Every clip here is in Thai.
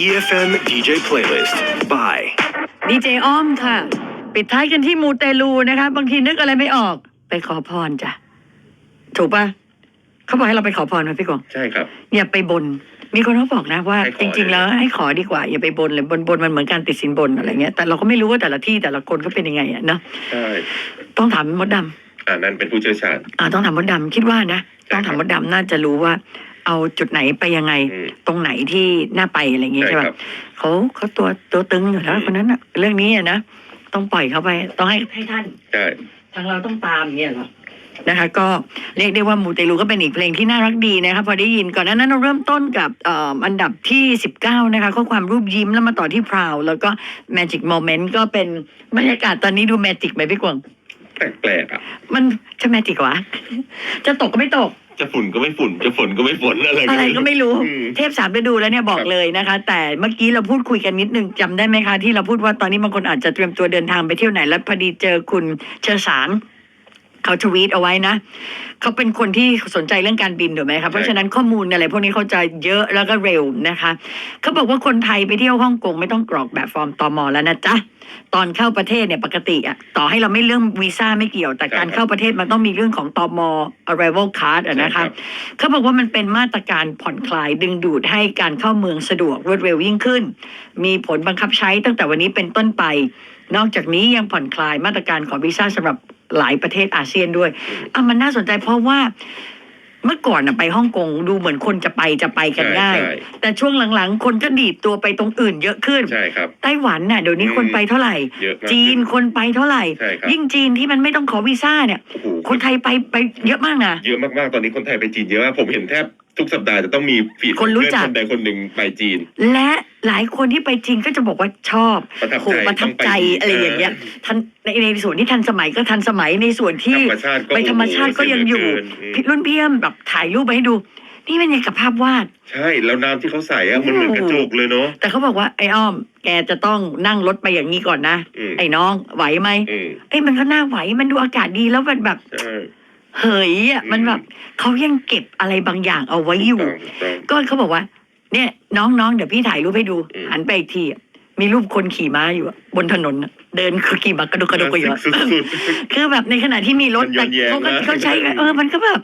EFM DJ Playlist by ดีเจอ้อมค่ะ ปิดท้ายกันที่มูเตลูนะคะ บางทีนึกอะไรไม่ออก ไปขอพรจ้ะ ถูกปะเขาบอกให้เราไปขอพรไหมพี่กงใช่ครับ อย่าไปบน มีคนเขาบอกนะว่า ให้ขอจริง ๆ แล้วให้ขอดีกว่า อย่าไปบนเลยบนบนมันเหมือนการติดสินบนอะไรเงี้ยแต่เราก็ไม่รู้ว่าแต่ละที่แต่ละคนก็เป็นยังไงอะเนาะใช่ต้องถามมดดำ อ่านั่นเป็นผู้เชี่ยวชาญ อ่าต้องถามมดดำคิดว่านะใช่ต้องถามมดดำน่าจะรู้ว่า เอาจุดไหนไปยังไง อืม ตรงไหนที่น่าไปอะไรอย่างเงี้ยใช่ใช่ครัป่ะบเขาเขาตัวตัวตึงอยู่แล้วอืม คนนั้นอะเรื่องนี้อะนะต้องปล่อยเขาไป ต้องให้ให้ท่าน ใช่ ทางเราต้องตามเนี่ยเหรอ นะคะ ก็เรียกได้ว่ามูเตลูก็เป็นอีกเพลงที่น่ารักดีนะคะพอได้ยินก่อนหน้านั้นเราเริ่มต้นกับเอ่ออันดับที่ 19 นะคะข้อความรูปยิ้มแล้วมาต่อที่พราว แล้วก็ Magic Moment ก็เป็นบรรยากาศตอนนี้ดูแมจิกไหมพี่กวาง แปลกๆอะมันจะแมจิกวะ จะตกก็ไม่ตก จะฝุ่นก็ไม่ฝุ่น จะฝนก็ไม่ฝนอะไรอะไรก็ไม่รู้อืมเทพสามฤดูแล้วเนี่ยบอกครับเลยนะคะ แต่เมื่อกี้เราพูดคุยกันนิดนึงจำได้ไหมคะ ที่เราพูดว่าตอนนี้บางคนอาจจะเตรียมตัวเดินทางไปเที่ยวไหนแล้วพอดีเจอคุณเชอสาร เขาทวีตเอาไว้นะ เขาเป็นคนที่สนใจเรื่องการบินถูกไหมคะเพราะฉะนั้นข้อมูลอะไรพวกนี้เขาจะเยอะแล้วก็เร็วนะคะ เขาบอกว่าคนไทยไปเที่ยวฮ่องกงไม่ต้องกรอกแบบฟอร์มตมแล้วนะจ๊ะ ตอนเข้าประเทศเนี่ยปกติอะต่อให้เราไม่เรื่องวีซ่าไม่เกี่ยว แต่การเข้าประเทศมันต้องมีเรื่องของตม arrival card อะนะคะ เขาบอกว่ามันเป็นมาตรการผ่อนคลายดึงดูดให้การเข้าเมืองสะดวกรวดเร็วยิ่งขึ้น มีผลบังคับใช้ตั้งแต่วันนี้เป็นต้นไป นอกจากนี้ยังผ่อนคลายมาตรการขอวีซ่าสำหรับ หลายประเทศอาเซียนด้วยอะมันน่าสนใจเพราะว่าเมื่อก่อนน่ะไปฮ่องกงดูเหมือนคนจะไปจะไปกันง่ายใช่ แต่ช่วงหลังๆ คนก็ดีดตัวไปตรงอื่นเยอะขึ้น ใช่ครับ ไต้หวันน่ะเดี๋ยวนี้อืมคนไปเท่าไหร่ เยอะมากจีนคนไปเท่าไหร่ ใช่ครับยิ่งจีนที่มันไม่ต้องขอวีซ่าเนี่ย โอ้โหคนไทยไปไปเยอะมากนะ เยอะมากๆ ตอนนี้คนไทยไปจีนเยอะมากผมเห็นแทบทุกสัปดาห์จะต้องมีฟีดคนรู้จัก เพื่อนคนใดคนหนึ่งไปจีน และ หลายคนที่ไปจีนก็จะบอกว่าชอบประทับโหใจประทับใจต้องไปอะไรอย่างเงี้ยทันในในส่วนที่ทันสมัยก็ทันสมัยในส่วนที่ธรรมชาติก็ไปธรรมชาติก็ยังอยู่โโหสวเหลืเกินอืมรุ่นพี่เอ็มแบบถ่ายรูปไปให้ดู นี่เป็นยังกับภาพวาด ใช่แล้วน้ำที่เขาใส่อะมันเหมือนกระจกเลยเนาะแต่เขาบอกว่าไอ้อ้อม แกจะต้องนั่งรถไปอย่างนี้ก่อนนะ อืมไอ้น้องไหวไหมอืมเอ้ยมันก็น่าไหวมันดูอากาศดีแล้วมันแบบใช่ เฮ้ยอะมันแบบเขายังเก็บอะไรบางอย่างเอาไว้อยู่ ถูกต้องถูกต้อง ก็เขาบอกว่า เนี่ย น้องๆเดี๋ยวพี่ถ่ายรูปให้ดูอืมหันไปอีกทีอะมีรูปคนขี่ม้าอยู่อะบนถนนอะเดินคือขี่ม้ากระดุกกระดุกอยู่อะสุดคือแบบในขณะที่มีรถมันย้แต่อนแย้งเขาก็นะเขาใช้เออมันก็แบบ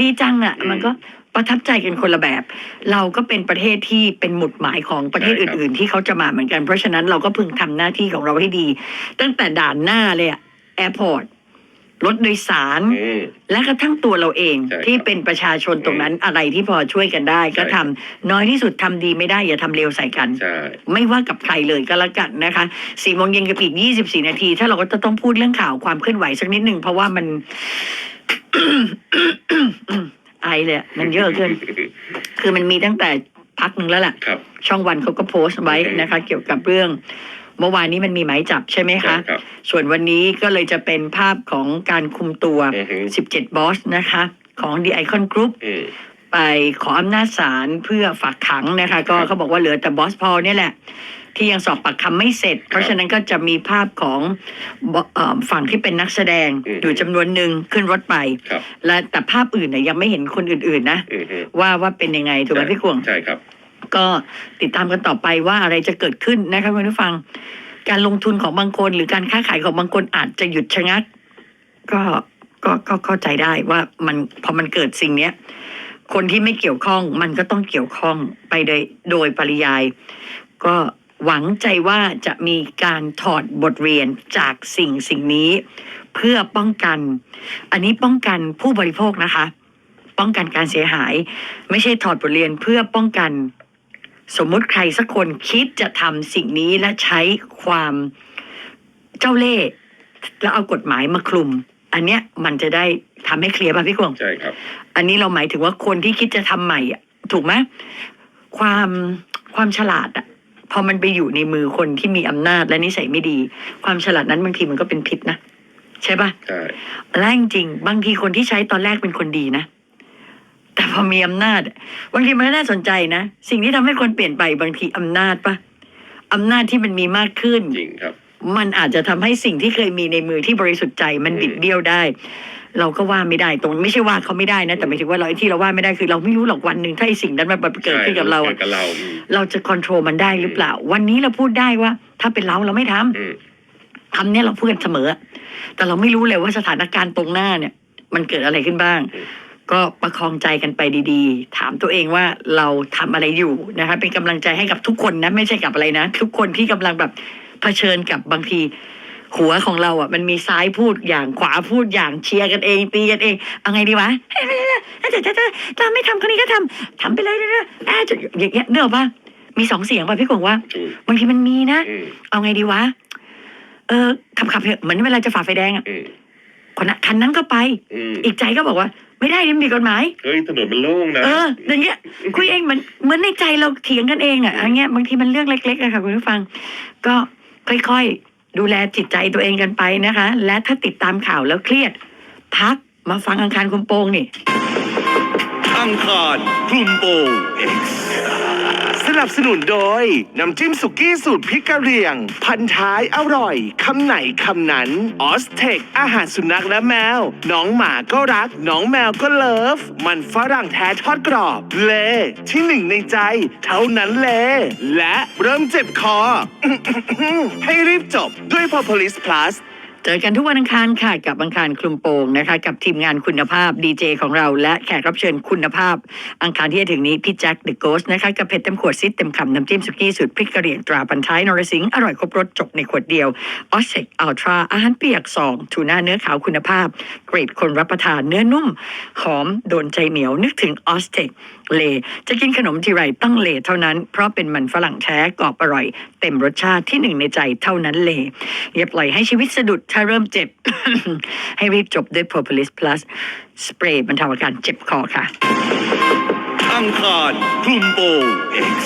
ดีจังอะอืมมันก็ประทับใจกันคนละแบบ เราก็เป็นประเทศที่เป็นหมุดหมายของประเทศใช่ครับอื่น ๆ ที่เขาจะมาเหมือนกัน เพราะฉะนั้นเราก็พึงทำหน้าที่ของเราให้ดี ตั้งแต่ด่านหน้าเลยอะแอร์พอร์ต รถโดยสารๆอืม และกระทั่งตัวเราเองใช่ครับที่เป็นประชาชนตรงนั้นอะไรที่พอช่วยกันได้ ก็ใช่ทำครับน้อยที่สุดทำดีไม่ได้อย่าทำเลวใส่กัน ใช่ ไม่ว่ากับใครเลยก็แล้วกันนะคะสี่โมงเย็นกับอีกยี่สิบสี่นาที ถ้าเราก็จะต้องพูดเรื่องข่าวความเคลื่อนไหวสักนิดหนึ่งเพราะว่ามัน ไอเลยอะมันเยอะขึ้นคือมันมีตั้งแต่พักหนึ่งแล้วแหละครับ ช่องวันเขาก็โพสต์ไว้นะคะ เกี่ยวกับเรื่อง เมื่อวานนี้มันมีหมายจับใช่ไหมใช่คะครับ ส่วนวันนี้ก็เลยจะเป็นภาพของการคุมตัว อือฮึ 17 บอสนะคะ ของ The Icon Group อืม ไปขออำนาจศาลเพื่อฝากขังนะคะ ก็ครับเขาบอกว่าเหลือแต่บอสพอลเนี่ยแหละ ที่ยังสอบปากคำไม่เสร็จ เพราะฉะนั้นก็จะมีภาพของบเอ่อฝั่งที่เป็นนักแสดงอืม อยู่จำนวนหนึ่งขึ้นรถไป ครับและแต่ภาพอื่นเนี่ยยังไม่เห็นคนอื่นๆนะ อืมฮึว่าว่าเป็นยังไงถูกไหมพี่กวงใช่ครับ ก็ติดตามกันต่อไปว่าอะไรจะเกิดขึ้นนะคะคุณผู้ฟัง การลงทุนของบางคน หรือการค้าขายของบางคนอาจจะหยุดชะงัก ก็ก็ก็เข้าใจได้ว่ามันพอมันเกิดสิ่งเนี้ยคนที่ไม่เกี่ยวข้องมันก็ต้องเกี่ยวข้องไปโดยโดยปริยาย ก็หวังใจว่าจะมีการถอดบทเรียนจากสิ่งสิ่งนี้ เพื่อป้องกัน อันนี้ป้องกันผู้บริโภคนะคะ ป้องกันการเสียหาย ไม่ใช่ถอดบทเรียนเพื่อป้องกัน สมมุติใครสักคนคิดจะทำสิ่งนี้และใช้ความเจ้าเล่ห์แล้วเอากฎหมายมาคลุม อันเนี้ยมันจะได้ทำให้เคลียร์ป่ะพี่กวงใช่ครับ อันนี้เราหมายถึงว่าคนที่คิดจะทำใหม่อะถูกไหมความความฉลาดอะพอมันไปอยู่ในมือคนที่มีอำนาจและนิสัยไม่ดี ความฉลาดนั้นบางทีมันก็เป็นพิษนะใช่ปะใช่และจริงๆบางทีคนที่ใช้ตอนแรกเป็นคนดีนะแต่ พอมีอำนาจ บางทีมันก็น่าสนใจนะ สิ่งที่ทำให้คนเปลี่ยนไปบางทีอำนาจปะอำนาจที่มันมีมากขึ้นจริงครับ มันอาจจะทำให้สิ่งที่เคยมีในมือที่บริสุทธิ์ใจมันอืมบิดเบี้ยวได้ เราก็ว่าไม่ได้ตรงไม่ใช่ว่าเขาไม่ได้นะ แต่หมายถึงว่าเราไอ้ที่เราว่าไม่ได้คือ เราไม่รู้หรอกวันหนึ่งถ้าไอ้สิ่งนั้นมันเกิดขึ้นกับเราเกิอะดกับเราอืมเราจะควบคุมมันได้หรือเปล่า วันนี้เราพูดได้ว่า ถ้าเป็นเราเราไม่ทำอืมคำเนี้ยเราพูดกันเสมอ แต่เราไม่รู้เลยว่าสถานการณ์ตรงหน้าเนี่ย มันเกิดอะไรขึ้นบ้าง ก็ประคองใจกันไปดีๆ ถามตัวเองว่าเราทำอะไรอยู่นะคะ เป็นกำลังใจให้กับทุกคนนะ ไม่ใช่กับอะไรนะ ทุกคนที่กำลังแบบเผชิญกับบางทีหัวของเราอะ มันมีซ้ายพูดอย่างขวาพูดอย่างเชียร์กันเองตีกันเองเอาไงดีวะเฮ้ยๆๆจะจะจะไม่ทำคนนี้ก็ทำทำไปเลยนะๆอะจะอย่างเงี้ยเนอะปะมีสองเสียงป่ะพี่กงว่าบางทีมันมีนะ เอาไงดีวะเออขับขับเถอะเหมือนเวลาจะฝ่าไฟแดงอะคนนั้นคันนั้นก็ไป อีกใจก็บอกว่า ไม่ได้นี่มันผิดกฎหมาย เฮ้ยถนนมันโล่งนะ เออ อย่างเงี้ย คุยเองเหมือนเหมือนในใจเราเถียงกันเองอะอย่างเงี้ยบางทีมันเรื่องเล็กๆอะค่ะคุณผู้ฟัง ก็ค่อยๆ ดูแลจิตใจตัวเองกันไปนะคะ และถ้าติดตามข่าวแล้วเครียด พักมาฟังอังคารคุมโปงนี่ อังคารคลุมโปง X ส นับสนุนโดย น้ำจิ้มสุกี้สูตรพริกกะเหรี่ยง พันท้ายอร่อย คำไหนคำนั้นออสเทคอาหารสุนัขและแมว น้องหมาก็รัก น้องแมวก็เลิฟ มันฝรั่งแท้ทอดกรอบ เลที่หนึ่งในใจ เท่านั้นเลและเริ่มเจ็บคอ ให้รีบจบด้วย Propolis Plus เจอกันทุกวันอังคารค่ะกับอังคารคลุมโปงนะคะ กับทีมงานคุณภาพดีเจของเรา และแขกรับเชิญคุณภาพ อังคารที่จะถึงนี้พี่แจ็คเดอะโกสนะคะกับเผ็ดเต็มขวดซิดเต็มคำน้ำจิ้มสุกี้สูตรพริกกระเหรี่ยงตราพันท้ายนรสิงห์อร่อยครบรสจบในขวดเดียวออสเซกอัลตราอาหารเปียกซองทูน่าเนื้อขาวคุณภาพ เกรดคนรับประทานเนื้อนุ่ม หอมโดนใจเหนียวนึกถึงออสเทค เล จะกินขนมทีไรต้องเลเท่านั้น เพราะเป็นมันฝรั่งแท้กรอบอร่อย เต็มรสชาติที่หนึ่งในใจเท่านั้นเลอย่าปล่อยให้ชีวิตสะดุดถ้าเริ่มเจ็บ ให้รีบจบด้วย Propolis Plus สเปรย์บรรเทาอาการเจ็บคอค่ะอังคารคลุมโปง X